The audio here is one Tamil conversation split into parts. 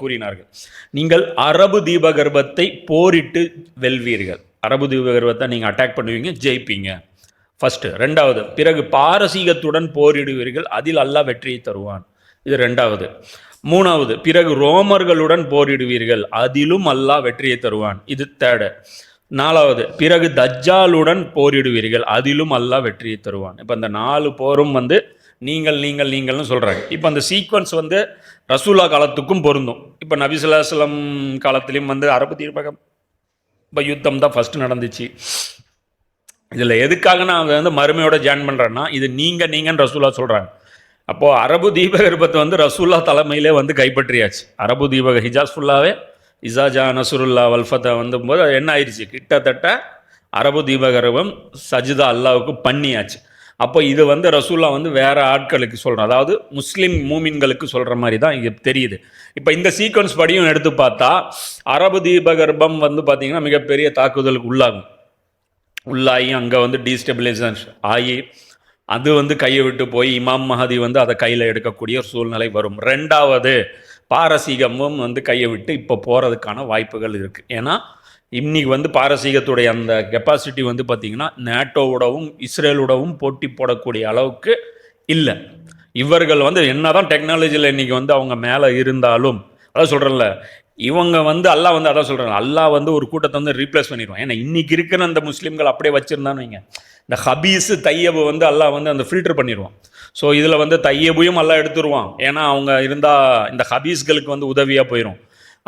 கூறினார்கள். நீங்கள் அரபு தீபகர்பத்தை போரிட்டு வெல்வீர்கள். அரபு தீபகர்பத்தை நீங்கள் அட்டாக் பண்ணுவீங்க ஜெயிப்பீங்க. ஃபர்ஸ்ட் ரெண்டாவது பிறகு பாரசீகத்துடன் போரிடுவீர்கள் அதில் அல்லாஹ் வெற்றியை தருவான். இது ரெண்டாவது. மூணாவது பிறகு ரோமர்களுடன் போரிடுவீர்கள் அதிலும் அல்லாஹ் வெற்றியை தருவான். இது தேர்டு நாலாவது பிறகு தஜ்ஜாலுடன் போரிடுவீர்கள் அதிலும் அல்லாஹ் வெற்றியை தருவான். இப்போ இந்த நாலு போரும் வந்து நீங்கள் நீங்கள் நீங்கள்னு சொல்கிறாங்க இப்போ அந்த சீக்வன்ஸ் வந்து ரசூலா காலத்துக்கும் பொருந்தும். இப்போ நபிசுல்லாஸ்லம் காலத்துலேயும் வந்து அரபு தீர்ப்பகம் இப்போ யுத்தம் தான் ஃபஸ்ட்டு நடந்துச்சு. இதில் எதுக்காக நான் அதை வந்து மறுமையோட ஜாயின் பண்ணுறேன்னா இது நீங்கள் நீங்கன்னு ரசூலா சொல்கிறாங்க அப்போது அரபு தீபகற்பத்தை வந்து ரசூல்லா தலைமையிலே வந்து கைப்பற்றியாச்சு. அரபு தீபக ஹிஜாஸ் ஃபுல்லாகவே இசாஜா நசுருல்லா வல்ஃபத்தை வந்தபோது என்ன ஆயிடுச்சு கிட்டத்தட்ட அரபு தீபகற்பம் சஜிதா அல்லாவுக்கு பண்ணியாச்சு. அப்போ இது வந்து ரசூல்லா வந்து வேற ஆட்களுக்கு சொல்கிறோம் அதாவது முஸ்லீம் மூமின்களுக்கு சொல்கிற மாதிரி தான் இங்கே தெரியுது. இப்போ இந்த சீக்வன்ஸ் படியும் எடுத்து பார்த்தா அரபு தீபகற்பம் வந்து பார்த்திங்கன்னா மிகப்பெரிய தாக்குதலுக்கு உள்ளாகும். உள்ளாகி அங்கே வந்து டீஸ்டெபிலைசேஷன் ஆகி அது வந்து கையை விட்டு போய் இமாம் மஹதி வந்து அதை கையில் எடுக்கக்கூடிய ஒரு சூழ்நிலை வரும். ரெண்டாவது பாரசீகமும் வந்து கையை விட்டு இப்போ போகிறதுக்கான வாய்ப்புகள் இருக்குது ஏன்னா இன்னைக்கு வந்து பாரசீகத்துடைய அந்த கெப்பாசிட்டி வந்து பார்த்திங்கன்னா நேட்டோவோடவும் இஸ்ரேலோடவும் போட்டி போடக்கூடிய அளவுக்கு இல்லை. இவர்கள் வந்து என்ன தான் டெக்னாலஜியில் இன்றைக்கி வந்து அவங்க மேலே இருந்தாலும் அதான் சொல்கிறேன்ல இவங்க வந்து அல்லாஹ் வந்து அதான் சொல்கிறாங்க அல்லாஹ் வந்து ஒரு கூட்டத்தை வந்து ரீப்ளேஸ் பண்ணிடுவான். ஏன்னா இன்றைக்கி இருக்கிற அந்த முஸ்லீம்கள் அப்படியே வச்சுருந்தான்னு வைங்க. இந்த ஹபீஸு தையபு வந்து அல்லாஹ் வந்து அந்த ஃபில்டர் பண்ணிடுவான். ஸோ இதில் வந்து தையபையும் எல்லாம் எடுத்துருவான். ஏன்னா அவங்க இருந்தால் இந்த ஹபீஸ்களுக்கு வந்து உதவியாக போயிடும்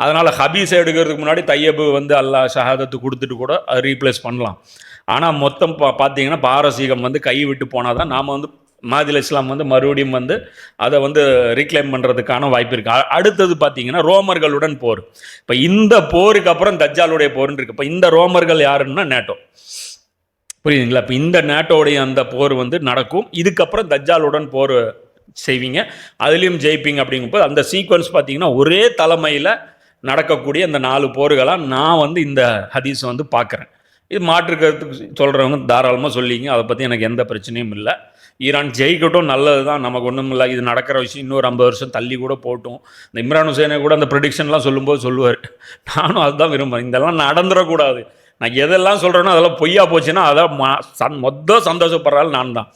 அதனால் ஹபீஸை எடுக்கிறதுக்கு முன்னாடி தையபு வந்து அல்லாஹ் ஷஹாதத்து கொடுத்துட்டு கூட அதை ரீப்ளேஸ் பண்ணலாம். ஆனால் மொத்தம் பா பார்த்தீங்கன்னா பாரசீகம் வந்து கை விட்டு போனால் தான் நாம் வந்து மாதில் இஸ்லாம் வந்து மறுபடியும் வந்து அதை வந்து ரீக்ளைம் பண்ணுறதுக்கான வாய்ப்பு இருக்குது அடுத்தது பார்த்தீங்கன்னா ரோமர்களுடன் போர். இப்போ இந்த போருக்கு அப்புறம் தஜ்ஜாலுடைய போர்னு இருக்குது இப்போ இந்த ரோமர்கள் யாருன்னா நேட்டோ புரியுதுங்களா? இப்போ இந்த நேட்டோடைய அந்த போர் வந்து நடக்கும். இதுக்கப்புறம் தஜ்ஜாலுடன் போர் செய்வீங்க. அதுலேயும் ஜெயிப்பீங்க அப்படிங்கும்போது அந்த சீக்வன்ஸ் பார்த்தீங்கன்னா ஒரே தலைமையில் நடக்கக்கூடிய இந்த நாலு போர்களாக நான் வந்து இந்த ஹதீஸை வந்து பார்க்குறேன். இது மாற்றுக்கிறதுக்கு சொல்கிறவங்க தாராளமாக சொல்லிங்க. அதை பற்றி எனக்கு எந்த பிரச்சனையும் இல்லை. ஈரான் ஜெயிக்கட்டும் நல்லது தான் நமக்கு ஒன்றும் இல்லை. இது நடக்கிற விஷயம் இன்னொரு ஐம்பது வருஷம் தள்ளி கூட போட்டும். இந்த இம்ரான் ஹுசேனை கூட அந்த ப்ரொடிக்ஷன்லாம் சொல்லும்போது சொல்லுவார். நானும் அதுதான் விரும்புகிறேன் இதெல்லாம் நடந்துடக்கூடாது. நான் எதெல்லாம் சொல்கிறேனோ அதெல்லாம் பொய்யா போச்சுன்னா அதை ம- சந் மொத்த சந்தோஷப்படுறாள் நான் தான்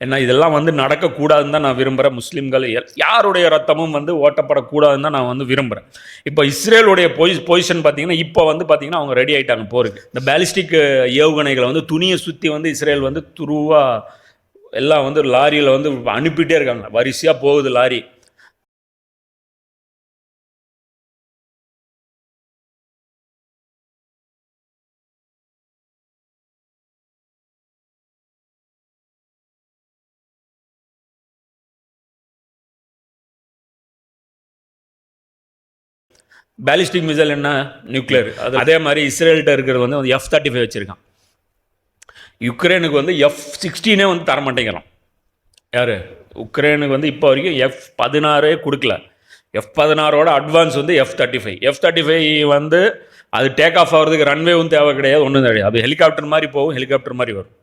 ஏன்னா இதெல்லாம் வந்து நடக்கக்கூடாதுன்னு தான் நான் விரும்புகிறேன் முஸ்லீம்கள் எல்- யாருடைய ரத்தமும் வந்து ஓட்டப்படக்கூடாதுன்னு தான் நான் வந்து விரும்புகிறேன் இப்போ இஸ்ரேலுடைய பொய் பொசிஷன் பார்த்தீங்கன்னா இப்போ வந்து பார்த்தீங்கன்னா அவங்க ரெடி ஆகிட்டாங்க போருக்கு. இந்த பேலிஸ்டிக் ஏவுகணைகளை வந்து துணியை சுற்றி வந்து இஸ்ரேல் வந்து துருவாக எல்லாம் வந்து லாரியில் வந்து அனுப்பிட்டே இருக்காங்க. வரிசையாக போகுது லாரி. பேலிஸ்டிக் மிசைல் என்ன? நியூக்ளியர் அது அதே மாதிரி இஸ்ரேல்கிட்ட இருக்கிறது வந்து எஃப் தேர்ட்டி ஃபைவ் வச்சுருக்கான். யுக்ரைனுக்கு வந்து எஃப் சிக்ஸ்டீனே வந்து தர மாட்டேங்கிறான். யார்? உக்ரைனுக்கு வந்து இப்போ வரைக்கும் எஃப் பதினாறே கொடுக்கல. எஃப் பதினாறோட அட்வான்ஸ் வந்து F thirty five F thirty five வந்து அது டேக் ஆஃப் ஆகிறதுக்கு ரன்வேவும் தேவை கிடையாது ஒன்றும் கிடையாது. அது ஹெலிகாப்டர் மாதிரி போகும் ஹெலிகாப்டர் மாதிரி வரும்.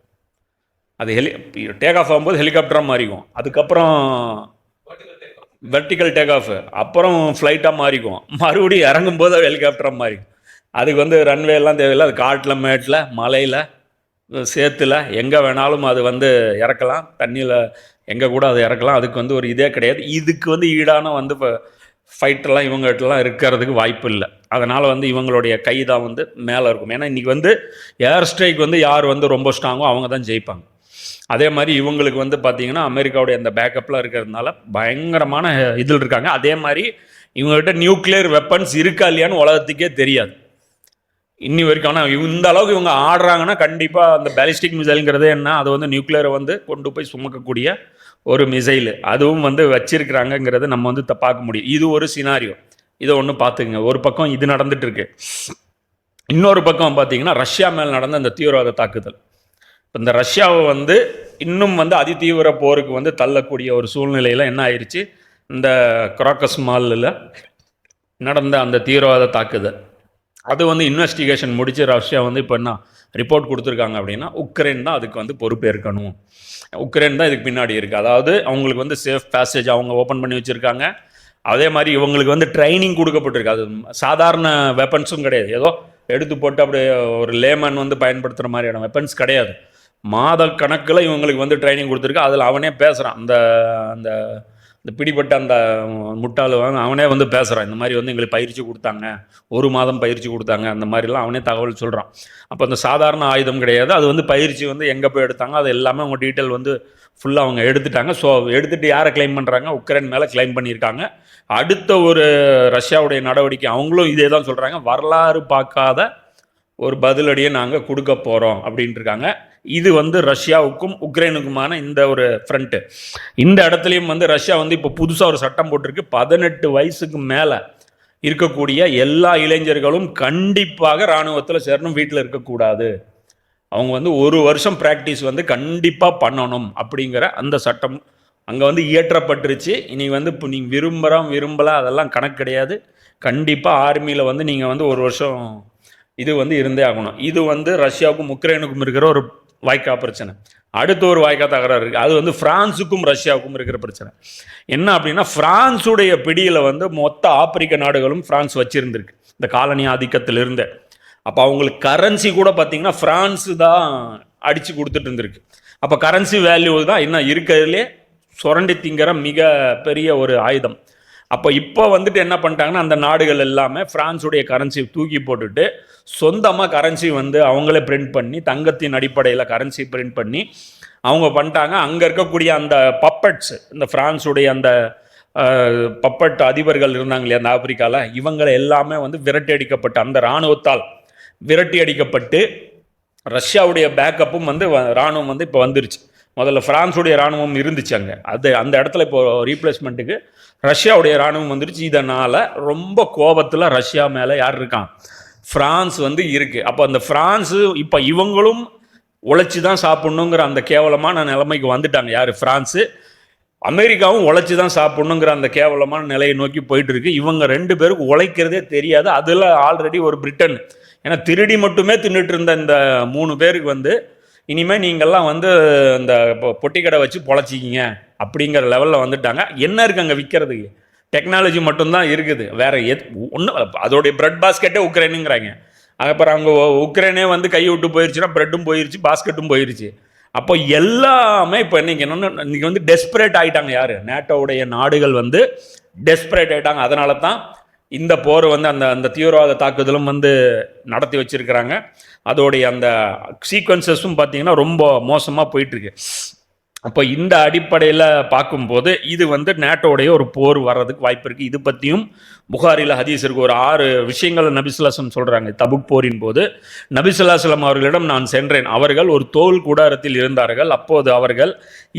அது ஹெலி டேக் ஆஃப் ஆகும்போது ஹெலிகாப்டராக மாறிக்கும் அதுக்கப்புறம் வெர்டிக்கல் டேக் ஆஃப் அப்புறம் ஃப்ளைட்டாக மாறிக்கும் மறுபடியும் இறங்கும் போது ஹெலிகாப்டராக மாறிக்கும். அதுக்கு வந்து ரன்வே எல்லாம் தேவையில்லை. அது காட்டில் மேட்டில் மலையில் சேத்துல எங்கே வேணாலும் அது வந்து இறக்கலாம். தண்ணியில் எங்கே கூட அது இறக்கலாம். அதுக்கு வந்து ஒரு இதே கிடையாது. இதுக்கு வந்து ஈடான வந்து இப்போ ஃபைட்டெல்லாம் இவங்ககிட்டலாம் இருக்கிறதுக்கு வாய்ப்பு இல்லை. அதனால் வந்து இவங்களுடைய கை தான் வந்து மேலே இருக்கும். ஏன்னா இன்றைக்கி வந்து ஏர் ஸ்ட்ரைக் வந்து யார் வந்து ரொம்ப ஸ்ட்ராங்கோ அவங்க தான் ஜெயிப்பாங்க. அதே மாதிரி இவங்களுக்கு வந்து பார்த்தீங்கன்னா அமெரிக்காவுடைய அந்த பேக்கப்லாம் இருக்கிறதுனால பயங்கரமான இதில் இருக்காங்க. அதே மாதிரி இவங்ககிட்ட நியூக்ளியர் வெப்பன்ஸ் இருக்கா இல்லையான்னு உலகத்துக்கே தெரியாது. இன்னி வரைக்கும் ஆனால் இந்த அளவுக்கு இவங்க ஆடுறாங்கன்னா கண்டிப்பாக அந்த பேலிஸ்டிக் மிசைலுங்கிறதே என்ன? அது வந்து நியூக்ளியரை வந்து கொண்டு போய் சுமக்கக்கூடிய ஒரு மிசைல் அதுவும் வந்து வச்சிருக்கிறாங்கங்கிறத நம்ம வந்து பார்க்க முடியும். இது ஒரு சினாரியோ இதை ஒன்று பார்த்துக்குங்க. ஒரு பக்கம் இது நடந்துட்டு இருக்கு. இன்னொரு பக்கம் பார்த்தீங்கன்னா ரஷ்யா மேல் நடந்த அந்த தீவிரவாத தாக்குதல். இந்த ரஷ்யாவை வந்து இன்னும் வந்து அதிதீவிர போருக்கு வந்து தள்ளக்கூடிய ஒரு சூழ்நிலையில் என்ன ஆயிடுச்சு இந்த கிராக்கஸ் மாலில் நடந்த அந்த தீவிரவாத தாக்குதல். அது வந்து இன்வெஸ்டிகேஷன் முடித்து ரஷ்யா வந்து இப்போ என்ன ரிப்போர்ட் கொடுத்துருக்காங்க அப்படின்னா உக்ரைன் தான் அதுக்கு வந்து பொறுப்பேற்கணும். உக்ரைன் தான் இதுக்கு பின்னாடி இருக்குது அதாவது அவங்களுக்கு வந்து சேஃப் பேசேஜ் அவங்க ஓப்பன் பண்ணி வச்சுருக்காங்க. அதே மாதிரி இவங்களுக்கு வந்து ட்ரைனிங் கொடுக்கப்பட்டிருக்கு. அது சாதாரண வெப்பன்ஸும் கிடையாது. ஏதோ எடுத்து போட்டு அப்படியே ஒரு லேமன் வந்து பயன்படுத்துகிற மாதிரியான வெப்பன்ஸ் கிடையாது. மாத கணக்கில் இவங்களுக்கு வந்து ட்ரைனிங் கொடுத்துருக்கு. அதில் அவனே பேசுகிறான் அந்த அந்த இந்த பிடிப்பட்ட அந்த முட்டாள் வந்து அவனே வந்து பேசுகிறான் இந்த மாதிரி வந்து எங்களுக்கு பயிற்சி கொடுத்தாங்க. ஒரு மாதம் பயிற்சி கொடுத்தாங்க. அந்த மாதிரிலாம் அவனே தகவல் சொல்கிறான் அப்போ அந்த சாதாரண ஆயுதம் கிடையாது. அது வந்து பயிற்சி வந்து எங்கே போய் எடுத்தாங்க அது எல்லாமே அவங்க டீட்டெயில் வந்து ஃபுல்லாக அவங்க எடுத்துட்டாங்க. ஸோ எடுத்துகிட்டு யாரை கிளைம் பண்ணுறாங்க உக்ரைன் மேலே கிளைம் பண்ணியிருக்காங்க. அடுத்த ஒரு ரஷ்யாவுடைய நடவடிக்கை அவங்களும் இதே தான் சொல்கிறாங்க வரலாறு பார்க்காத ஒரு பதிலடியை நாங்கள் கொடுக்க போகிறோம் அப்படின்ட்டு இருக்காங்க. இது வந்து ரஷ்யாவுக்கும் உக்ரைனுக்குமான இந்த ஒரு ஃப்ரண்ட்டு இந்த இடத்துலையும் வந்து ரஷ்யா வந்து இப்போ புதுசாக ஒரு சட்டம் போட்டிருக்கு. பதினெட்டு வயசுக்கு மேலே இருக்கக்கூடிய எல்லா இளைஞர்களும் கண்டிப்பாக இராணுவத்தில் சேரணும் வீட்டில் இருக்கக்கூடாது. அவங்க வந்து ஒரு வருஷம் ப்ராக்டிஸ் வந்து கண்டிப்பாக பண்ணணும் அப்படிங்கிற அந்த சட்டம் அங்கே வந்து இயற்றப்பட்டுருச்சு. இனி வந்து இப்போ நீங்கள் விரும்புகிறோம் விரும்பலை அதெல்லாம் கணக்கு கிடையாது. கண்டிப்பாக ஆர்மியில் வந்து நீங்கள் வந்து ஒரு வருஷம் இது வந்து இருந்தே ஆகணும். இது வந்து ரஷ்யாவுக்கும் உக்ரைனுக்கும் இருக்கிற ஒரு வாய்க்கா பிரச்சனை. அடுத்த ஒரு வாய்க்கா தகராறு இருக்குது அது வந்து ஃப்ரான்ஸுக்கும் ரஷ்யாவுக்கும் இருக்கிற பிரச்சனை. என்ன அப்படின்னா ஃப்ரான்ஸுடைய பிடியில் வந்து மொத்த ஆப்பிரிக்க நாடுகளும் ஃப்ரான்ஸ் வச்சுருந்துருக்கு. இந்த காலனி ஆதிக்கத்திலிருந்து. அப்போ அவங்களுக்கு கரன்சி கூட பார்த்தீங்கன்னா ஃப்ரான்ஸு தான் அடித்து கொடுத்துட்டு இருந்திருக்கு. அப்போ கரன்சி வேல்யூ தான் இன்னும் இருக்கிறதுலே சுரண்டி திங்கிற மிக பெரிய ஒரு ஆயுதம். அப்போ இப்போ வந்துட்டு என்ன பண்ணிட்டாங்கன்னா அந்த நாடுகள் எல்லாமே ஃப்ரான்ஸுடைய கரன்சி தூக்கி போட்டுட்டு சொந்தமாக கரன்சி வந்து அவங்களே பிரிண்ட் பண்ணி தங்கத்தின் அடிப்படையில் கரன்சி பிரிண்ட் பண்ணி அவங்க பண்ணிட்டாங்க. அங்கே இருக்கக்கூடிய அந்த பப்பட்ஸ் இந்த ஃப்ரான்ஸுடைய அந்த பப்பட் அதிபர்கள் இருந்தாங்க இல்லையா அந்த ஆப்பிரிக்காவில் இவங்களை எல்லாமே வந்து விரட்டி அடிக்கப்பட்டு அந்த இராணுவத்தால் விரட்டி அடிக்கப்பட்டு ரஷ்யாவுடைய பேக்கப்பும் வந்து இராணுவம் வந்து இப்போ வந்துருச்சு. முதல்ல ஃப்ரான்ஸுடைய இராணுவம் இருந்துச்சு அங்கே. அது அந்த இடத்துல இப்போ ரீப்ளேஸ்மெண்ட்டுக்கு ரஷ்யாவுடைய இராணுவம் வந்துருச்சு. இதனால் ரொம்ப கோபத்தில் ரஷ்யா மேலே யார் இருக்கான்? ஃப்ரான்ஸ் வந்து இருக்குது அப்போ அந்த ஃப்ரான்ஸு இப்போ இவங்களும் உழைச்சி தான் சாப்பிட்ணுங்கிற அந்த கேவலமான நிலைமைக்கு வந்துட்டாங்க. யார்? ஃப்ரான்ஸு அமெரிக்காவும் உழைச்சி தான் சாப்பிட்ணுங்கிற அந்த கேவலமான நிலையை நோக்கி போயிட்டு இருக்கு இவங்க ரெண்டு பேருக்கு உழைக்கிறதே தெரியாது. அதில் ஆல்ரெடி ஒரு பிரிட்டன். ஏன்னா திருடி மட்டுமே தின்னுட்டு இருந்த இந்த மூணு பேருக்கு வந்து இனிமேல் நீங்கள்லாம் வந்து இந்த பொட்டி கடை வச்சு பொழைச்சிக்கிங்க அப்படிங்கிற லெவலில் வந்துட்டாங்க. என்ன இருக்குது அங்கே விற்கிறதுக்கு டெக்னாலஜி மட்டும்தான் இருக்குது. வேறு எத் ஒன்றும் அதோடைய ப்ரெட் பாஸ்கெட்டே உக்ரைனுங்கிறாங்க அப்புறம் அவங்க உக்ரைனே வந்து கை விட்டு போயிருச்சுன்னா ப்ரெட்டும் போயிருச்சு பாஸ்கெட்டும் போயிருச்சு. அப்போ எல்லாமே இப்போ இன்றைக்கி என்னென்னு இன்னைக்கு வந்து டெஸ்பரேட் ஆகிட்டாங்க யார்? நேட்டோவுடைய நாடுகள் வந்து டெஸ்பரேட் ஆகிட்டாங்க அதனால தான் இந்த போர் வந்து அந்த அந்த தீவிரவாத தாக்குதலும் வந்து நடத்தி வச்சிருக்கிறாங்க. அதோடைய அந்த சீக்வன்சஸும் பார்த்தீங்கன்னா ரொம்ப மோசமாக போயிட்டுருக்கு அப்போ இந்த அடிப்படையில் பார்க்கும்போது இது வந்து நேட்டோடைய ஒரு போர் வர்றதுக்கு வாய்ப்பு இருக்குது இது பற்றியும் புகாரில் ஹதீஸ் இருக்கு. ஒரு ஆறு விஷயங்களை நபிசுல்லாசலம் சொல்கிறாங்க தபுக் போரின் போது நபிசுல்லாசலம் அவர்களிடம் நான் சென்றேன். அவர்கள் ஒரு தோல் கூடாரத்தில் இருந்தார்கள். அப்போது அவர்கள்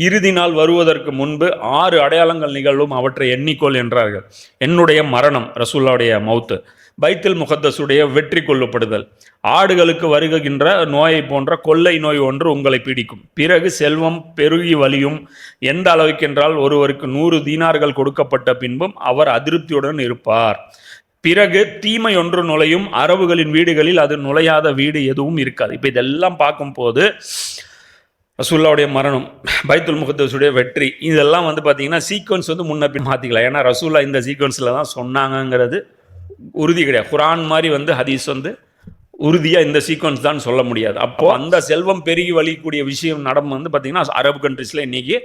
இறுதி நாள் வருவதற்கு முன்பு ஆறு அடையாளங்கள் நிகழும் அவற்றை எண்ணிக்கோள் என்றார்கள். என்னுடைய மரணம் ரசூல்லாவுடைய மவுத்து பைத்தில் முகத்தசுடைய வெற்றி கொள்ளப்படுதல். ஆடுகளுக்கு வருகின்ற நோயை போன்ற கொள்ளை நோய் ஒன்று உங்களை பிடிக்கும். பிறகு செல்வம் பெருகி வலியும். எந்த அளவுக்கென்றால் ஒருவருக்கு நூறு தீனார்கள் கொடுக்கப்பட்ட பின்பும் அவர் அதிருப்தியுடன் இருப்பார். பிறகு தீமை ஒன்று நுழையும். அரபுகளின் வீடுகளில் அது நுழையாத வீடு எதுவும் இருக்காது. இப்போ இதெல்லாம் பார்க்கும்போது ரசூல்லாவுடைய மரணம் பைத்துல் முகத்தசுடைய வெற்றி இதெல்லாம் வந்து பார்த்தீங்கன்னா சீக்வன்ஸ் வந்து முன்ன பின் மாற்றிக்கலாம் ஏன்னா ரசூல்லா இந்த சீக்வன்ஸில் தான் சொன்னாங்கங்கிறது உறுதி கிடையாது. குரான் மாதிரி வந்து ஹதீஸ் வந்து உறுதியாக இந்த சீக்வன்ஸ் தான் சொல்ல முடியாது. அப்போது அந்த செல்வம் பெருகி வலிக்கூடிய விஷயம் நடந்து வந்து பார்த்திங்கன்னா அரபு கண்ட்ரிஸில் இன்றைக்கி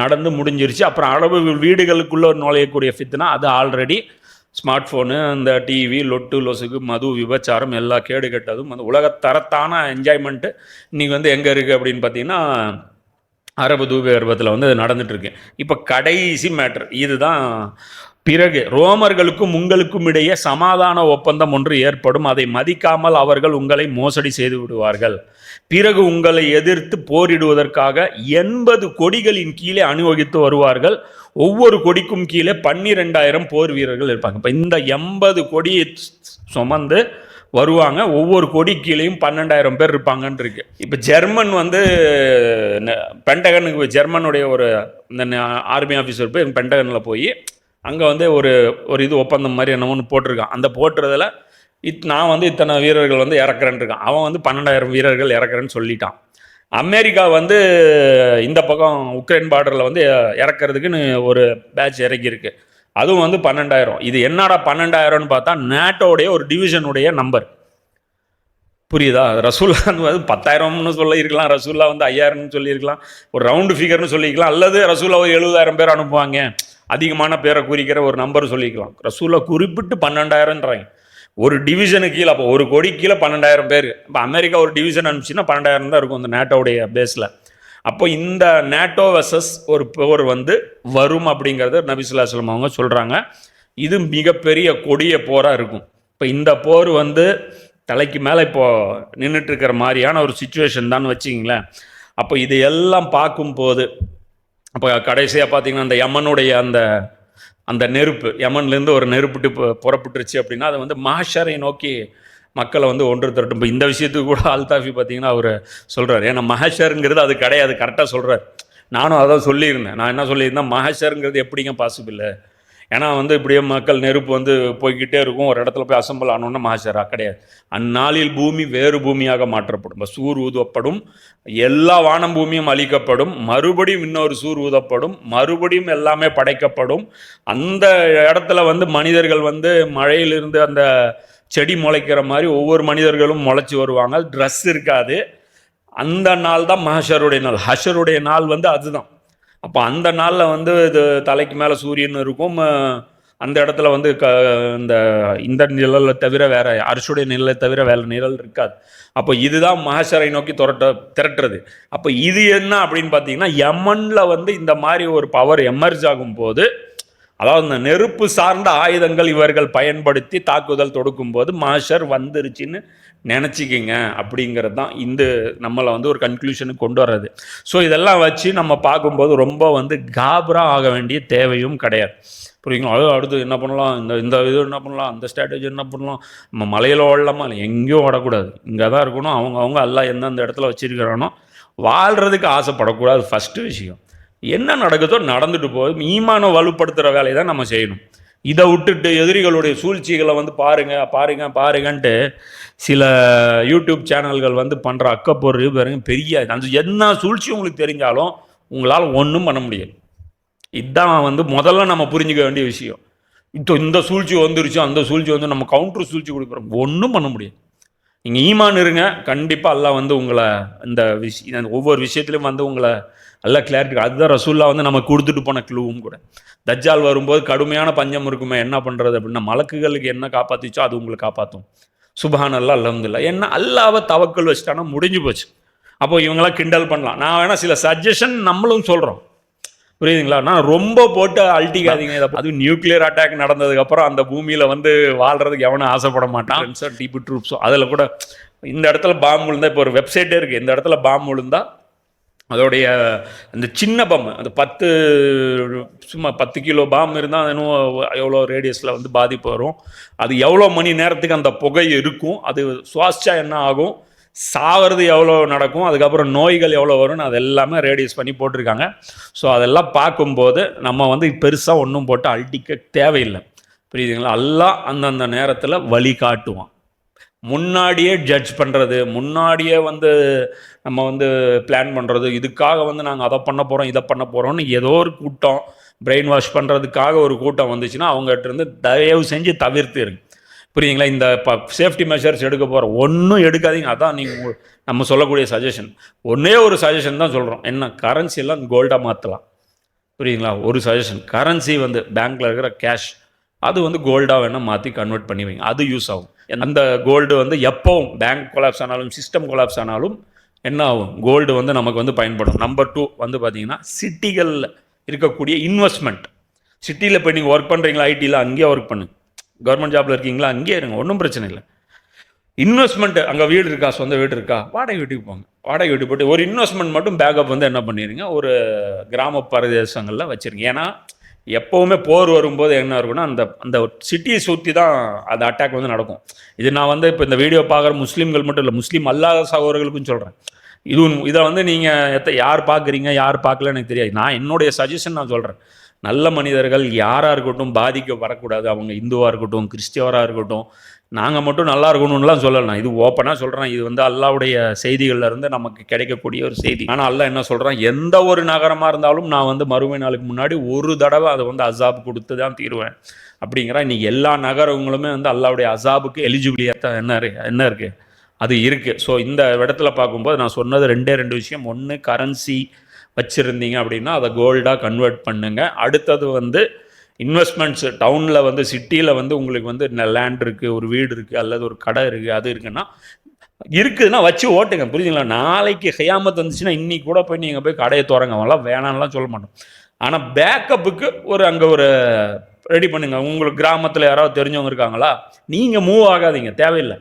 நடந்து முடிஞ்சிருச்சு. அப்புறம் அரபு வீடுகளுக்குள்ளே நுழையக்கூடிய ஃபித்னா அது ஆல்ரெடி ஸ்மார்ட் ஃபோனு இந்த டிவி லொட்டு லொசுக்கு மது விபச்சாரம் எல்லா கேடு கெட்டதும் அந்த உலகத்தரத்தான என்ஜாய்மெண்ட்டு இன்றைக்கி வந்து எங்கே இருக்குது அப்படின்னு பார்த்தீங்கன்னா அரபு தூபகர்பத்தில் வந்து நடந்துட்டுருக்கு இப்போ கடைசி மேட்ரு இதுதான் பிறகு ரோமர்களுக்கும் உங்களுக்கும் இடையே சமாதான ஒப்பந்தம் ஒன்று ஏற்படும். அதை மதிக்காமல் அவர்கள் உங்களை மோசடி செய்து விடுவார்கள். பிறகு உங்களை எதிர்த்து போரிடுவதற்காக எண்பது கொடிகளின் கீழே அணிவகித்து வருவார்கள். ஒவ்வொரு கொடிக்கும் கீழே பன்னிரெண்டாயிரம் போர் வீரர்கள் இருப்பாங்க. இப்போ இந்த எண்பது கொடியை சுமந்து வருவாங்க. ஒவ்வொரு கொடி கீழேயும் பன்னெண்டாயிரம் பேர் இருப்பாங்கன்னு இருக்கு. இப்போ ஜெர்மன் வந்து பென்டகனுக்கு ஜெர்மனுடைய ஒரு இந்த ஆர்மி ஆஃபீஸர் போய் பென்டகனில் போய் அங்கே வந்து ஒரு ஒரு இது ஒப்பந்தம் மாதிரி என்ன ஒன்று போட்டிருக்கான். அந்த போட்டுறதுல இத் நான் வந்து இத்தனை வீரர்கள் வந்து இறக்குறேன்னு இருக்கான். அவன் வந்து பன்னெண்டாயிரம் வீரர்கள் இறக்குறேன்னு சொல்லிட்டான். அமெரிக்கா வந்து இந்த பக்கம் உக்ரைன் பார்டரில் வந்து இறக்குறதுக்குன்னு ஒரு பேட்ச் இறக்கியிருக்கு. அதுவும் வந்து பன்னெண்டாயிரம். இது என்னடா பன்னெண்டாயிரம்னு பார்த்தா நேட்டோடைய ஒரு டிவிஷனுடைய நம்பர் புரியுதா? ரசூல்லா வந்து பத்தாயிரம்னு சொல்லியிருக்கலாம். ரசூல்லா வந்து ஐயாயிரம்னு சொல்லியிருக்கலாம். ஒரு ரவுண்டு ஃபிகர்னு சொல்லியிருக்கலாம். அல்லது ரசூல்லா ஒரு எழுபதாயிரம் பேர் அனுப்புவாங்க. அதிகமான பேரை குறிக்கிற ஒரு நம்பர் சொல்லிக்கலாம். ரசூலை குறிப்பிட்டு பன்னெண்டாயிரம்ன்றாங்க. ஒரு டிவிஷனுக்கு கீழே அப்போ ஒரு கோடி கீழே பன்னெண்டாயிரம் பேர். இப்போ அமெரிக்கா ஒரு டிவிஷன் அனுப்பிச்சுன்னா பன்னெண்டாயிரம் தான் இருக்கும் இந்த நேட்டோடைய பேஸில் அப்போ இந்த நேட்டோ வெர்சஸ் ஒரு போர் வந்து வரும் அப்படிங்கிறத நபிசுல்லாஸ்லம் அவங்க சொல்கிறாங்க இது மிகப்பெரிய கொடிய போராக இருக்கும். இப்போ இந்த போர் வந்து தலைக்கு மேலே இப்போது நின்றுட்டு இருக்கிற மாதிரியான ஒரு சுச்சுவேஷன் தான் வச்சிங்களேன் அப்போ இது எல்லாம் பார்க்கும்போது அப்போ கடைசியாக பார்த்தீங்கன்னா அந்த யமனுடைய அந்த அந்த நெருப்பு யமன்லேருந்து ஒரு நெருப்புட்டு புறப்பட்டுருச்சு அப்படின்னா அது வந்து மாஷரை நோக்கி மக்களை வந்து ஒன்று திரட்டும். இப்போ இந்த விஷயத்துக்கு கூட அல்தாஃபி பார்த்தீங்கன்னா அவர் சொல்கிறார் ஏன்னா மஹஷருங்கிறது அது கிடையாது கரெக்டாக சொல்கிறார் நானும் அதான் சொல்லியிருந்தேன். நான் என்ன சொல்லியிருந்தேன் மஹஷருங்கிறது எப்படிங்க பாசிபிள் ஏன்னா வந்து இப்படியே மக்கள் நெருப்பு வந்து போய்கிட்டே இருக்கும். ஒரு இடத்துல போய் அசம்பிள் ஆனோன்னா மஹஷரா கிடையாது. அந்நாளில் பூமி வேறு பூமியாக மாற்றப்படும். சூர் ஊதப்படும். எல்லா வானம் பூமியும் அழிக்கப்படும். மறுபடியும் இன்னொரு சூர் ஊதப்படும். மறுபடியும் எல்லாமே படைக்கப்படும். அந்த இடத்துல வந்து மனிதர்கள் வந்து மழையிலிருந்து அந்த செடி முளைக்கிற மாதிரி ஒவ்வொரு மனிதர்களும் முளைச்சி வருவாங்க. ட்ரெஸ் இருக்காது. அந்த நாள் தான் மஹஷருடைய நாள். ஹஷருடைய நாள் வந்து அதுதான். அப்போ அந்த நாளில் வந்து இது தலைக்கு மேலே சூரியன் இருக்கும் அந்த இடத்துல வந்து க இந்த இந்த நிழலை தவிர வேற அரசுடைய நிழலை தவிர வேற நிழல் இருக்காது. அப்போ இதுதான் மகாசரை நோக்கி துரட்ட திரட்டுறது. அப்போ இது என்ன அப்படின்னு பார்த்தீங்கன்னா யமனில் வந்து இந்த மாதிரி ஒரு பவர் எமர்ஜ் ஆகும்போது அதாவது இந்த நெருப்பு சார்ந்த ஆயுதங்கள் இவர்கள் பயன்படுத்தி தாக்குதல் தொடுக்கும் போது மாஷர் வந்துருச்சுன்னு நினச்சிக்கிங்க அப்படிங்கிறது தான் இந்த நம்மளை வந்து ஒரு கன்க்ளூஷனுக்கு கொண்டு வர்றது. ஸோ இதெல்லாம் வச்சு நம்ம பார்க்கும்போது ரொம்ப வந்து காபரா ஆக வேண்டிய தேவையும் கிடையாது. புரியுங்களா? அது அடுத்து என்ன பண்ணலாம்? இந்த இந்த இது என்ன பண்ணலாம்? அந்த ஸ்ட்ராட்டஜி என்ன பண்ணலாம்? நம்ம மலையில் ஓடலாமா? இல்லை எங்கேயும் ஓடக்கூடாது. இங்கே தான் இருக்கணும். அவங்க அவங்க எல்லாம் எந்தெந்த இடத்துல வச்சுருக்கிறானோ வாழ்கிறதுக்கு ஆசைப்படக்கூடாது. ஃபஸ்ட்டு விஷயம். என்ன நடக்குதோ நடந்துட்டு போகுது. ஈமானை வலுப்படுத்துகிற வேலையை தான் நம்ம செய்யணும். இதை விட்டுட்டு எதிரிகளுடைய சூழ்ச்சிகளை வந்து பாருங்க பாருங்க பாருங்கன்ட்டு சில யூடியூப் சேனல்கள் வந்து பண்ணுற அக்கப்பொரு பாருங்க பெரிய அந்த என்ன சூழ்ச்சி உங்களுக்கு தெரிஞ்சாலும் உங்களால் ஒன்றும் பண்ண முடியாது. இதுதான் வந்து முதல்ல நம்ம புரிஞ்சுக்க வேண்டிய விஷயம். இப்போ இந்த சூழ்ச்சி வந்துருச்சு அந்த சூழ்ச்சி வந்து நம்ம கவுண்டர் சூழ்ச்சி கொடுக்குறோம். ஒன்றும் பண்ண முடியாது. நீங்கள் ஈமான் இருங்க. கண்டிப்பாக அல்லாஹ் வந்து உங்களை இந்த விஷயம் ஒவ்வொரு விஷயத்துலையும் வந்து உங்களை நல்லா கிளாரிட்டி அதுதான் ரசூல்லா வந்து நம்ம கொடுத்துட்டு போன க்ளூவும் கூட. தஜ்ஜால் வரும்போது கடுமையான பஞ்சம் இருக்குமே என்ன பண்ணுறது அப்படின்னா மலக்குகளுக்கு என்ன காப்பாற்றிச்சோ அது உங்களை காப்பாற்றும் சுபான் அல்லா அல்ஹம்துலில்லாஹ். என்ன அல்லாவை தவக்கல் வச்சுட்டானா முடிஞ்சு போச்சு. அப்போ இவங்களாம் கிண்டல் பண்ணலாம். நான் வேணால் சில சஜஷன் நம்மளும் சொல்கிறோம் புரியுதுங்களா? நான் ரொம்ப போட்டு அழட்டிக்காதீங்க அதுவும் நியூக்ளியர் அட்டாக் நடந்ததுக்கப்புறம் அந்த பூமியில் வந்து வாழ்கிறதுக்கு எவனும் ஆசைப்பட மாட்டான். டிபி ட்ரூப்ஸோ அதில் கூட இந்த இடத்துல பாம்பு விழுந்தா இப்போ ஒரு வெப்சைட்டே இருக்குது இந்த இடத்துல பாம்பு விழுந்தா அதோடைய அந்த சின்ன பாம்பு அந்த பத்து சும்மா பத்து கிலோ பாம்பு இருந்தால் இன்னும் எவ்வளோ ரேடியஸில் வந்து பாதிப்பு வரும். அது எவ்வளோ மணி நேரத்துக்கு அந்த புகை இருக்கும்? அது சுவாசிச்சா என்ன ஆகும்? சாகிறது எவ்வளோ நடக்கும் அதுக்கப்புறம் நோய்கள் எவ்வளோ வரும்னு அது எல்லாமே ரேடியஸ் பண்ணி போட்டிருக்காங்க. ஸோ அதெல்லாம் பார்க்கும்போது நம்ம வந்து பெருசாக ஒன்றும் போட்டு அழட்டிக்க தேவையில்லை. புரியுதுங்களா? எல்லாம் அந்தந்த நேரத்தில் வழி காட்டுவான். முன்னாடியே ஜட்ஜ் பண்ணுறது முன்னாடியே வந்து நம்ம வந்து பிளான் பண்ணுறது இதுக்காக வந்து நாங்கள் அதை பண்ண போகிறோம் இதை பண்ண போகிறோம்னு ஏதோ ஒரு கூட்டம் பிரெயின் வாஷ் பண்ணுறதுக்காக ஒரு கூட்டம் வந்துச்சுன்னா அவங்ககிட்ட இருந்து தயவு செஞ்சு தவிர்த்து இருங்க. புரியுங்களா இந்த இப்போ சேஃப்டி மெஷர்ஸ் எடுக்க போகிறோம் ஒன்றும் எடுக்காதீங்க. அதான் நீங்கள் நம்ம சொல்லக்கூடிய சஜஷன் ஒன்றே ஒரு சஜஷன் தான் சொல்கிறோம் என்ன? கரன்சி எல்லாம் கோல்டாக மாற்றலாம் புரியுங்களா ஒரு சஜஷன் கரன்சி வந்து பேங்க்கில் இருக்கிற கேஷ் அது வந்து கோல்டாக வேணால் மாற்றி கன்வெர்ட் பண்ணி வைங்க. அது யூஸ் ஆகும். அந்த கோல்டு வந்து எப்போவும் பேங்க் கொலாப்ஸ் ஆனாலும் சிஸ்டம் கொலாப்ஸ் ஆனாலும் என்ன ஆகும்? கோல்டு வந்து நமக்கு வந்து பயன்படும். நம்பர் டூ வந்து பார்த்தீங்கன்னா சிட்டிகளில் இருக்கக்கூடிய இன்வெஸ்ட்மெண்ட் சிட்டியில் போய் நீங்கள் ஒர்க் பண்ணுறீங்களா ஐடியில் அங்கேயே ஒர்க் பண்ணுங்க கவர்மெண்ட் ஜாப்ல இருக்கீங்களா? அங்கேயே இருங்க ஒன்றும் பிரச்சனை இல்லை. இன்வெஸ்ட்மெண்ட் அங்கே வீடு இருக்கா? சொந்த வீடு இருக்கா? வாடகை வீட்டுக்கு போங்க. வாடகை வீட்டுக்கு போட்டு ஒரு இன்வெஸ்ட்மெண்ட் மட்டும் பேக்கப் வந்து என்ன பண்ணிடுங்க ஒரு கிராம பிரதேசங்களில் வச்சுருங்க. ஏன்னா எப்போவுமே போர் வரும்போது என்ன இருக்கும்னா அந்த அந்த சிட்டியை சுற்றி தான் அந்த அட்டாக் வந்து நடக்கும். இது நான் வந்து இப்போ இந்த வீடியோ பார்க்குற முஸ்லீம்கள் மட்டும் இல்லை முஸ்லீம் அல்லாத சகோதரர்களுக்கும் சொல்கிறேன் இது இதை வந்து நீங்கள் எத்த யார் பார்க்குறீங்க யார் பார்க்கல எனக்கு தெரியாது. நான் என்னுடைய சஜஷன் நான் சொல்கிறேன் நல்ல மனிதர்கள் யாராக இருக்கட்டும் பாதிக்க வரக்கூடாது. அவங்க இந்துவாக இருக்கட்டும் கிறிஸ்டியவராக இருக்கட்டும் நாங்கள் மட்டும் நல்லா இருக்கணும்லாம் சொல்லலாம் இது ஓப்பனாக சொல்கிறேன் இது வந்து அல்லாவுடைய செய்திகள்லருந்து நமக்கு கிடைக்கக்கூடிய ஒரு செய்தி. ஆனால் அல்லா என்ன சொல்கிறான் எந்த ஒரு நகரமாக இருந்தாலும் நான் வந்து மறுமை நாளுக்கு முன்னாடி ஒரு தடவை அதை வந்து அசாப் கொடுத்து தான் தீருவேன். அப்படிங்கிற இன்னைக்கு எல்லா நகரங்களுமே வந்து அல்லாவுடைய அசாபுக்கு எலிஜிபிலியாக என்ன என்ன இருக்குது அது இருக்குது ஸோ இந்த இடத்துல பார்க்கும்போது நான் சொன்னது ரெண்டே ரெண்டு விஷயம். ஒன்று கரன்சி வச்சுருந்தீங்க அப்படின்னா அதை கோல்டாக கன்வெர்ட் பண்ணுங்கள் அடுத்தது வந்து இன்வெஸ்ட்மெண்ட்ஸ் டவுனில் வந்து சிட்டியில் வந்து உங்களுக்கு வந்து லேண்ட் இருக்குது ஒரு வீடு இருக்குது அல்லது ஒரு கடை இருக்குது அது இருக்குன்னா இருக்குதுன்னா வச்சு ஓட்டுங்க. புரியுதுங்களா? நாளைக்கு ஹையாமத் வந்துச்சுன்னா இன்றைக்கி கூட போய் நீங்கள் போய் கடையை திறங்க. அவங்களாம் வேணாம்லாம் சொல்ல மாட்டோம். ஆனால் பேக்கப்புக்கு ஒரு அங்கே ஒரு ரெடி பண்ணுங்கள் உங்களுக்கு கிராமத்தில் யாராவது தெரிஞ்சவங்க இருக்காங்களா? நீங்கள் மூவ் ஆகாதீங்க. தேவையில்லை.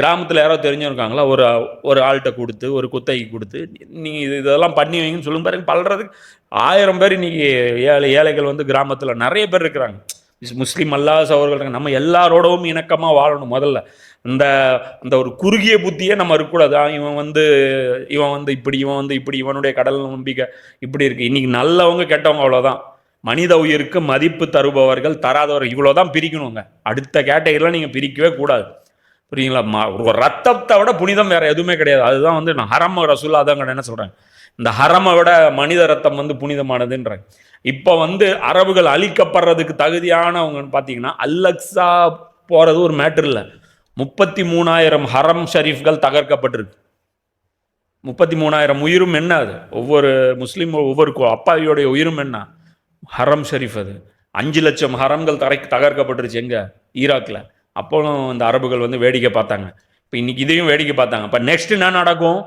கிராமத்தில் யாராவது தெரிஞ்சவங்க ஒரு ஒரு ஆள்கிட்ட கொடுத்து ஒரு குத்தகைக்கு கொடுத்து நீங்கள் இது இதெல்லாம் பண்ணி வைங்கன்னு சொல்லும் பாருங்க பல்றதுக்கு ஆயிரம் பேர் இன்னைக்கு ஏழை ஏழைகள் வந்து கிராமத்தில் நிறைய பேர் இருக்கிறாங்க. முஸ்லீம் அல்லாத சகோதரர்கள் நம்ம எல்லாரோடவும் இணக்கமாக வாழணும் முதல்ல. இந்த அந்த ஒரு குறுகிய புத்தியே நம்ம இருக்கக்கூடாது. இவன் வந்து இவன் வந்து இப்படி இவன் வந்து இப்படி இவனுடைய கடல் நம்பிக்கை இப்படி இருக்குது இன்றைக்கி நல்லவங்க கெட்டவங்க அவ்வளோதான் மனித உயிருக்கு மதிப்பு தருபவர்கள் தராதவர்கள் இவ்வளோதான் பிரிக்கணுங்க. அடுத்த கேட்டகரியில் நீங்கள் பிரிக்கவே கூடாது. புரியுங்களா? மா ஒரு ரத்தத்தை விட புனிதம் வேறு எதுவுமே கிடையாது. அதுதான் வந்து நான் ஹரம ரசூல்லா தான் என்ன சொல்கிறேன் இந்த ஹரமை விட மனித ரத்தம் வந்து புனிதமானதுன்றேன். இப்போ வந்து அரபுகள் அழிக்கப்படுறதுக்கு தகுதியானவங்கன்னு பார்த்தீங்கன்னா அல்லக்ஸா போகிறது ஒரு மேட்ரு இல்லை. முப்பத்தி மூணாயிரம் ஹரம் ஷரீஃப்கள் தகர்க்கப்பட்டிருக்கு. முப்பத்தி மூணாயிரம் உயிரும் என்ன அது? ஒவ்வொரு முஸ்லீம் ஒவ்வொரு அப்பாவியோடைய உயிரும் என்ன? ஹரம் ஷரீஃப் அது. அஞ்சு லட்சம் ஹரம்கள் தரை தகர்க்கப்பட்டுருச்சு எங்கே? ஈராக்கில் அப்போவும் இந்த அரபுகள் வந்து வேடிக்கை பார்த்தாங்க. இப்போ இன்னைக்கு இதையும் வேடிக்கை பார்த்தாங்க. இப்போ நெக்ஸ்ட் என்ன நடக்கும்?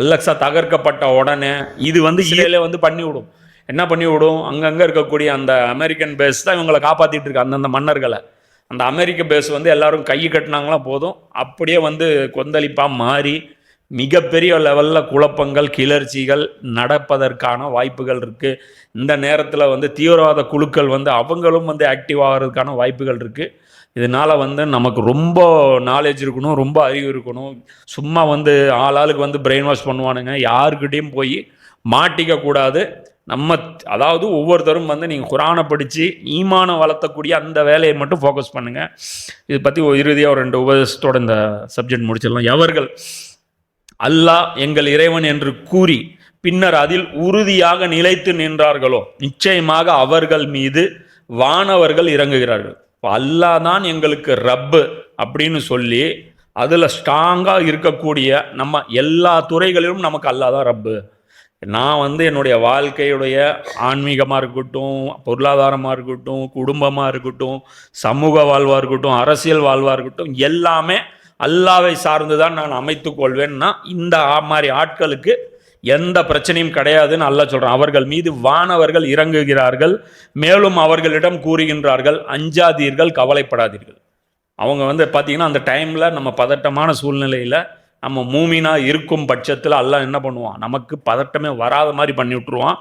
அல்லக்ஸா தகர்க்கப்பட்ட உடனே இது வந்து இஸ்ரேலே வந்து பண்ணி விடும். என்ன பண்ணி விடும்? அங்கங்கே இருக்கக்கூடிய அந்த அமெரிக்கன் பேஸ் தான் இவங்களை காப்பாற்றிட்டு இருக்கு அந்தந்த மன்னர்களை. அந்த அமெரிக்க பேஸ் வந்து எல்லாரும் கை கட்டினாங்களா போதும். அப்படியே வந்து கொந்தளிப்பாக மாறி மிகப்பெரிய லெவலில் குழப்பங்கள் கிளர்ச்சிகள் நடப்பதற்கான வாய்ப்புகள் இருக்குது இந்த நேரத்தில் வந்து தீவிரவாத குழுக்கள் வந்து அவங்களும் வந்து ஆக்டிவ் ஆகிறதுக்கான வாய்ப்புகள் இருக்குது இதனால் வந்து நமக்கு ரொம்ப நாலேஜ் இருக்கணும் ரொம்ப அறிவு இருக்கணும். சும்மா வந்து ஆளாளுக்கு வந்து பிரெயின் வாஷ் பண்ணுவானுங்க. யாருக்கிட்டேயும் போய் மாட்டிக்க கூடாது நம்ம அதாவது ஒவ்வொருத்தரும் வந்து நீங்கள் குரானை படித்து ஈமானம் வளர்த்தக்கூடிய அந்த வேலையை மட்டும் ஃபோக்கஸ் பண்ணுங்கள் இது பற்றி இறுதியாக ஒரு ரெண்டு உபதேசத்தோட இந்த சப்ஜெக்ட் முடிச்சிடலாம். எவர்கள்? அல்லாஹ் எங்கள் இறைவன் என்று கூறி பின்னர் அதில் உறுதியாக நிலைத்து நின்றார்களோ? நிச்சயமாக அவர்கள் மீது வானவர்கள் இறங்குகிறார்கள். அல்லா அல்லாஹ் தான் எங்களுக்கு ரப்பு அப்படின்னு சொல்லி அதில் ஸ்ட்ராங்காக இருக்கக்கூடிய நம்ம எல்லா துறைகளிலும் நமக்கு அல்லாஹ் தான் ரப்பு. நான் வந்து என்னுடைய வாழ்க்கையுடைய ஆன்மீகமாக இருக்கட்டும் பொருளாதாரமாக இருக்கட்டும் குடும்பமாக இருக்கட்டும் சமூக வாழ்வாக இருக்கட்டும் அரசியல் வாழ்வாக இருக்கட்டும் எல்லாமே அல்லாவை சார்ந்து தான் நான் அமைத்துக்கொள்வேன்னா இந்த மாதிரி ஆட்களுக்கு எந்த பிரச்சனையும் கிடையாதுன்னு அல்ல சொல்கிறான் அவர்கள் மீது வானவர்கள் இறங்குகிறார்கள். மேலும் அவர்களிடம் கூறுகின்றார்கள் அஞ்சாதீர்கள் கவலைப்படாதீர்கள். அவங்க வந்து பார்த்தீங்கன்னா அந்த டைமில் நம்ம பதட்டமான சூழ்நிலையில் நம்ம மூமினாக இருக்கும் பட்சத்தில் எல்லாம் என்ன பண்ணுவான்? நமக்கு பதட்டமே வராத மாதிரி பண்ணி விட்ருவான்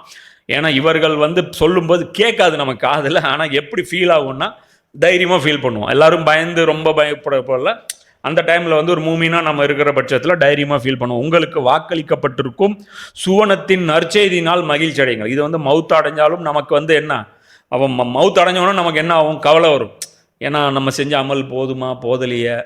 ஏன்னா இவர்கள் வந்து சொல்லும்போது கேட்காது நம்ம காதில். ஆனால் எப்படி ஃபீல் ஆகும்னா தைரியமாக ஃபீல் பண்ணுவோம் எல்லோரும் பயந்து ரொம்ப பயப்பட போல அந்த டைமில் வந்து ஒரு மூமினா நம்ம இருக்கிற பட்சத்தில் டைரியமாக ஃபீல் பண்ணுவோம். உங்களுக்கு வாக்களிக்கப்பட்டிருக்கும் சுவனத்தின் நற்செய்தினால் மகிழ்ச்சி அடையுங்கள். இது வந்து மவுத் அடைஞ்சாலும் நமக்கு வந்து என்ன? அவன் ம- மவுத் அடைஞ்சவொன்னே நமக்கு என்ன ஆகும்? கவலை வரும். ஏன்னா நம்ம செஞ்ச அமல் போதுமா? போதலையே?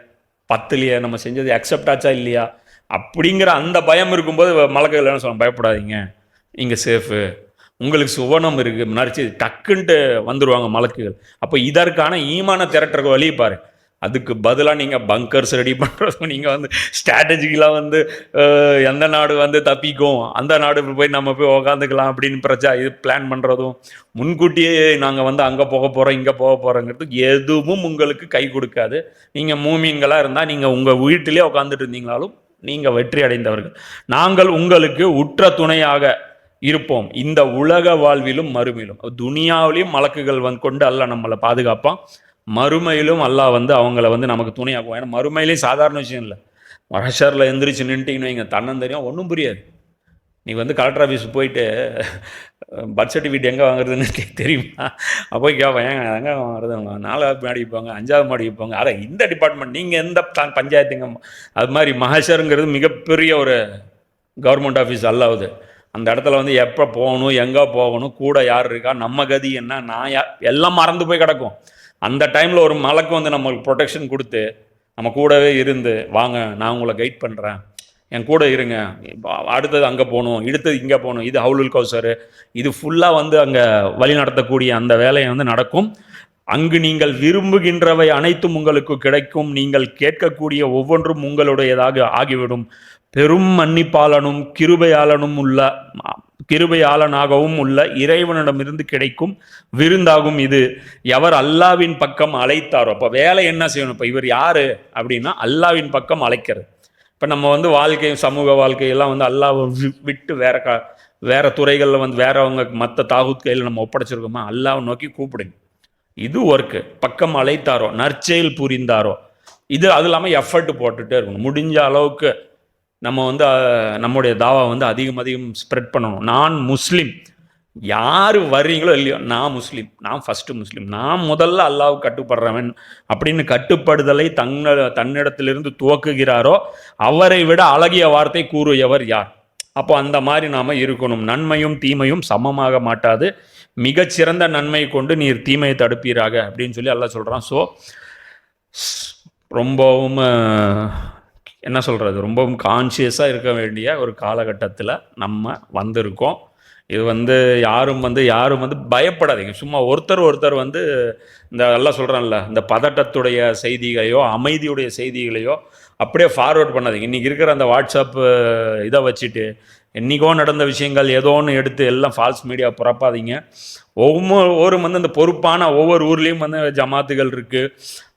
பத்துலையே? நம்ம செஞ்சது அக்செப்ட் ஆச்சா இல்லையா? அப்படிங்கிற அந்த பயம் இருக்கும்போது மலக்கையில் என்ன சொல்ல பயப்படாதீங்க. நீங்கள் சேஃபு உங்களுக்கு சுவனம் இருக்குது நரிச்சு டக்குன்ட்டு வந்துடுவாங்க மலக்குகள். அப்போ இதற்கான ஈமான திரட்டுற வழியை பாரு. அதுக்கு பதிலாக நீங்கள் பங்கர்ஸ் ரெடி பண்ணுறதும் நீங்கள் வந்து ஸ்ட்ராட்டஜிக்கலாக வந்து எந்த நாடு வந்து தப்பிக்கும் அந்த நாடு போய் நம்ம போய் உக்காந்துக்கலாம் அப்படின்னு பிரச்சா இது பிளான் பண்ணுறதும் முன்கூட்டியே நாங்கள் வந்து அங்கே போக போகிறோம் இங்கே போக போகிறோங்கிறது எதுவும் உங்களுக்கு கை கொடுக்காது. நீங்கள் மூமீன்களாக இருந்தால் நீங்கள் உங்கள் வீட்டிலே உட்காந்துட்டு இருந்தீங்களாலும் நீங்கள் வெற்றி அடைந்தவர்கள். நாங்கள் உங்களுக்கு உற்ற துணையாக இருப்போம். இந்த உலக வாழ்விலும் மறுமையிலும். துனியாவிலையும் மலக்குகள் வந்து கொண்டு அல்ல நம்மளை பாதுகாப்பான். மறுமையிலும் அல்லாஹ் வந்து அவங்கள வந்து நமக்கு துணையாக்குவோம் ஏன்னா மறுமையிலையும் சாதாரண விஷயம் இல்லை. மஹஷரில் எந்திரிச்சு நின்ட்டிங்கன்னு வைங்க தன்னன் தெரியும். ஒன்றும் புரியாது. நீ வந்து கலெக்டர் ஆஃபீஸ் போயிட்டு பர்த் சர்டிஃபிகேட் எங்கே வாங்குறதுன்னு தெரியுமா? அப்போ கேட்பேன் ஏங்க எங்கே வாங்குறது? நாலாவது மாடி போங்க அஞ்சாவது மாடி போங்க அதை இந்த டிபார்ட்மெண்ட் நீங்கள் எந்த பஞ்சாயத்துங்க? அது மாதிரி மகஷருங்கிறது மிகப்பெரிய ஒரு கவர்மெண்ட் ஆஃபீஸ் அல்லாவுது அந்த இடத்துல வந்து எப்போ போகணும் எங்கே போகணும் கூட யார் இருக்கா நம்ம கதி என்ன நான் யா எல்லாம் மறந்து போய் கிடக்கும். அந்த டைமில் ஒரு மலைக்கு வந்து நம்மளுக்கு ப்ரொடெக்ஷன் கொடுத்து நம்ம கூடவே இருந்து வாங்க நான் உங்களை கைட் பண்ணுறேன் என் கூட இருங்க. அடுத்தது அங்கே போகணும் அடுத்தது இங்கே போகணும். இது ஹவுலுல் கௌசரு இது ஃபுல்லாக வந்து அங்கே வழி நடத்தக்கூடிய அந்த வேலையை வந்து நடக்கும். அங்கு நீங்கள் விரும்புகின்றவை அனைத்தும் உங்களுக்கு கிடைக்கும். நீங்கள் கேட்கக்கூடிய ஒவ்வொன்றும் உங்களுடையதாக ஆகிவிடும். பெரும் மன்னிப்பாளனும் கிருபையாளனும் உள்ள கிருபையாளனாகவும் உள்ள இறைவனிடமிருந்து கிடைக்கும் விருந்தாகும் இது. எவர் அல்லாவின் பக்கம் அழைத்தாரோ? அப்போ வேலை என்ன செய்யணும்? இப்போ இவர் யாரு? அப்படின்னா அல்லாவின் பக்கம் அழைக்கிறது. இப்போ நம்ம வந்து வாழ்க்கை சமூக வாழ்க்கையெல்லாம் வந்து அல்லாவை வி- விட்டு வேற க வேற துறைகளில் வந்து வேறவங்க மற்ற தாகுத் கையில் நம்ம ஒப்படைச்சிருக்கோமா? அல்லாவை நோக்கி கூப்பிடுங்க. இது ஒர்க்கு பக்கம் அழைத்தாரோ? நற்செயல் புரிந்தாரோ? இது அது இல்லாமல் எஃபர்ட் போட்டுகிட்டே இருக்கணும். முடிஞ்ச அளவுக்கு நம்ம வந்து நம்முடைய தாவா வந்து அதிகம் அதிகம் ஸ்ப்ரெட் பண்ணணும். நான் முஸ்லீம். யார் வர்றீங்களோ இல்லையோ நான் முஸ்லீம். நான் ஃபஸ்ட்டு முஸ்லீம். நான் முதல்ல அல்லாவுக்கு கட்டுப்படுறவன். அப்படின்னு கட்டுப்படுதலை தன்ன தன்னிடத்திலிருந்து துவக்குகிறாரோ அவரை விட அழகிய வார்த்தை கூறியவர் யார்? அப்போ அந்த மாதிரி நாம் இருக்கணும். நன்மையும் தீமையும் சமமாக மாட்டாது. மிகச்சிறந்த நன்மை கொண்டு நீர் தீமையை தடுப்பீராக அப்படின்னு சொல்லி எல்லாம் சொல்கிறான் ஸோ ரொம்பவும் என்ன சொல்கிறது ரொம்பவும் கான்ஷியஸாக இருக்க வேண்டிய ஒரு காலகட்டத்தில் நம்ம வந்திருக்கோம். இது வந்து யாரும் வந்து யாரும் வந்து பயப்படாதீங்க. சும்மா ஒருத்தர் ஒருத்தர் வந்து இந்த எல்லாம் சொல்கிறான்ல இந்த பதட்டத்துடைய செய்திகளையோ அமைதியுடைய செய்திகளையோ அப்படியே ஃபார்வேர்ட் பண்ணாதீங்க. இன்றைக்கி இருக்கிற அந்த வாட்ஸ்அப் இதை வச்சுட்டு என்றைக்கோ நடந்த விஷயங்கள் ஏதோ ஒன்று எடுத்து எல்லாம் ஃபால்ஸ் மீடியா புறப்பாதீங்க. ஒவ்வொரு வந்து அந்த பொறுப்பான ஒவ்வொரு ஊர்லேயும் வந்து ஜமாத்துகள் இருக்குது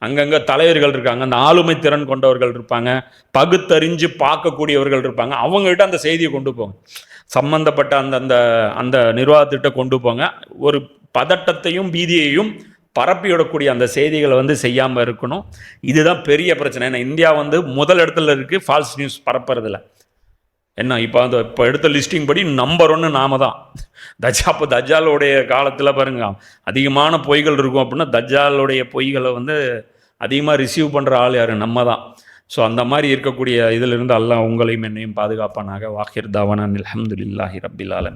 அங்கங்கே தலைவர்கள் இருக்காங்க. அந்த ஆளுமை திறன் கொண்டவர்கள் இருப்பாங்க. பகுத்தறிஞ்சு பார்க்கக்கூடியவர்கள் இருப்பாங்க. அவங்ககிட்ட அந்த செய்தியை கொண்டு போங்க. சம்மந்தப்பட்ட அந்த அந்த அந்த நிர்வாகத்திட்ட கொண்டு போங்க. ஒரு பதட்டத்தையும் பீதியையும் பரப்பிவிடக்கூடிய அந்த செய்திகளை வந்து செய்யாமல் இருக்கணும். இதுதான் பெரிய பிரச்சனை. ஏன்னா இந்தியா வந்து முதல் இடத்துல இருக்குது ஃபால்ஸ் நியூஸ் பரப்புறதில்லை. என்ன இப்போ அந்த இப்போ எடுத்த லிஸ்டிங் படி நம்பர் ஒன்று நாம தான். தஜா இப்போ தஜாலுடைய காலத்தில் பாருங்க அதிகமான பொய்கள் இருக்கும் அப்படின்னா தஜாலுடைய பொய்களை வந்து அதிகமாக ரிசீவ் பண்ணுற ஆள் யார்? நம்ம தான். ஸோ அந்த மாதிரி இருக்கக்கூடிய இதிலிருந்து அல்லாஹ் உங்களையும் என்னையும் பாதுகாப்பானாக. வாஹிர் தாவான அலமதுல்லாஹி ரபில் ஆலமி